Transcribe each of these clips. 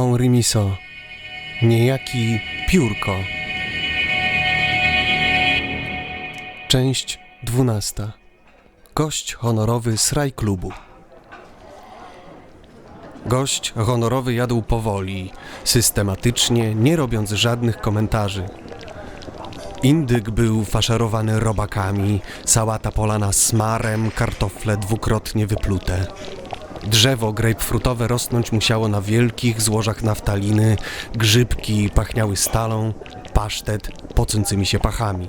Henri Miso, niejaki Piórko. Część dwunasta. Gość honorowy z raj klubu. Gość honorowy jadł powoli, systematycznie, nie robiąc żadnych komentarzy. Indyk był faszerowany robakami, sałata polana smarem, kartofle dwukrotnie wyplute. Drzewo grejpfrutowe rosnąć musiało na wielkich złożach naftaliny, grzybki pachniały stalą, pasztet pocącymi się pachami.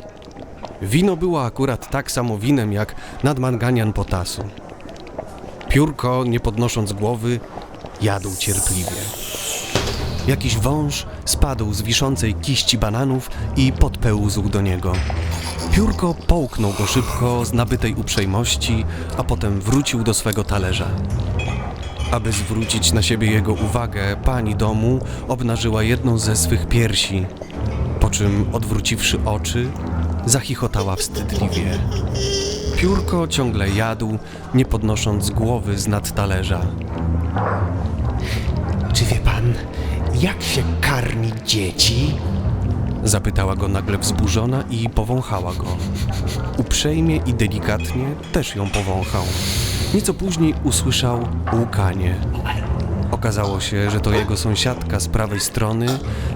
Wino było akurat tak samo winem jak nadmanganian potasu. Piórko, nie podnosząc głowy, jadł cierpliwie. Jakiś wąż spadł z wiszącej kiści bananów i podpełzł do niego. Piórko połknął go szybko z nabytej uprzejmości, a potem wrócił do swego talerza. Aby zwrócić na siebie jego uwagę, pani domu obnażyła jedną ze swych piersi, po czym odwróciwszy oczy, zachichotała wstydliwie. Piórko ciągle jadł, nie podnosząc głowy z nad talerza. Czy wie pan, jak się karmi dzieci? Zapytała go nagle wzburzona i powąchała go. Uprzejmie i delikatnie też ją powąchał. Nieco później usłyszał łukanie. Okazało się, że to jego sąsiadka z prawej strony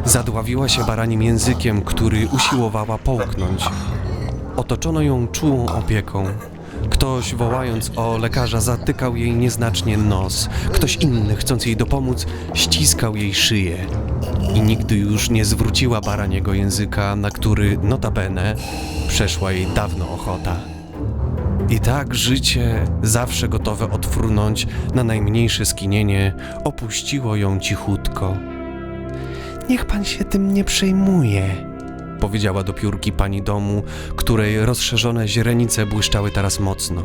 zadławiła się baranim językiem, który usiłowała połknąć. Otoczono ją czułą opieką. Ktoś, wołając o lekarza, zatykał jej nieznacznie nos. Ktoś inny, chcąc jej dopomóc, ściskał jej szyję. I nigdy już nie zwróciła baraniego języka, na który, notabene, przeszła jej dawno ochota. I tak życie, zawsze gotowe odfrunąć na najmniejsze skinienie, opuściło ją cichutko. Niech pan się tym nie przejmuje. Powiedziała do piórki pani domu, której rozszerzone źrenice błyszczały teraz mocno.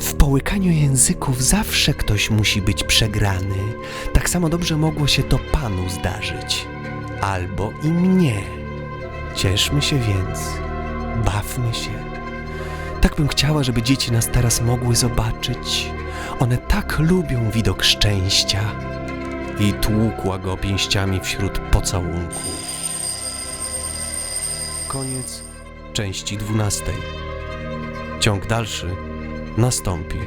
W połykaniu języków zawsze ktoś musi być przegrany. Tak samo dobrze mogło się to panu zdarzyć. Albo i mnie. Cieszmy się więc. Bawmy się. Tak bym chciała, żeby dzieci nas teraz mogły zobaczyć. One tak lubią widok szczęścia. I tłukła go pięściami wśród pocałunków. Koniec części dwunastej. Ciąg dalszy nastąpi.